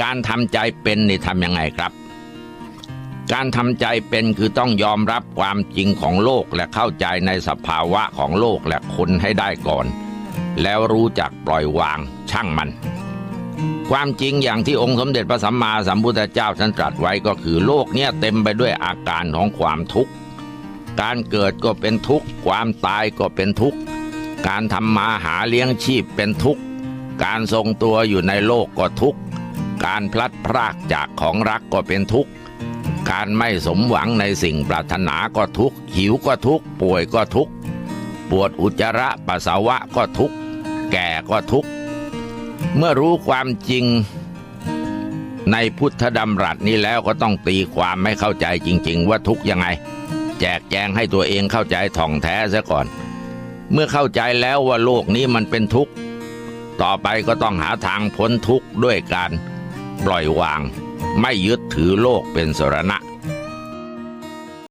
การทำใจเป็นนี่ทำยังไงครับ การทำใจเป็นคือต้องยอมรับความจริงของโลกและเข้าใจในสภาวะของโลกและคนให้ได้ก่อน แล้วรู้จักปล่อยวางช่างมัน ความจริงอย่างที่องค์สมเด็จพระสัมมาสัมพุทธเจ้าท่านตรัสไว้ก็คือโลกเนี่ยเต็มไปด้วยอาการของความทุกข์ การเกิดก็เป็นทุกข์ ความตายก็เป็นทุกข์ การทำมาหาเลี้ยงชีพเป็นทุกข์ การทรงตัวอยู่ในโลกก็ทุกข์ การพลัดพรากจากของรักก็เป็นทุกข์ การไม่สมหวังในสิ่งปรารถนาก็ทุกข์ หิวก็ทุกข์ ป่วยก็ทุกข์ ปวดอุจจาระปัสสาวะก็ทุกข์ แก่ก็ทุกข์ เมื่อรู้ความจริงในพุทธดำรัสนี้แล้วก็ต้องตีความไม่เข้าใจจริง ๆ ว่าทุกข์ยังไง แจกแจงให้ตัวเองเข้าใจท่องแท้ซะก่อน เมื่อเข้าใจแล้วว่าโลกนี้มันเป็นทุกข์ ต่อไปก็ต้องหาทางพ้นทุกข์ด้วยการ ปล่อยวาง ไม่ยึดถือโลกเป็นสรณะ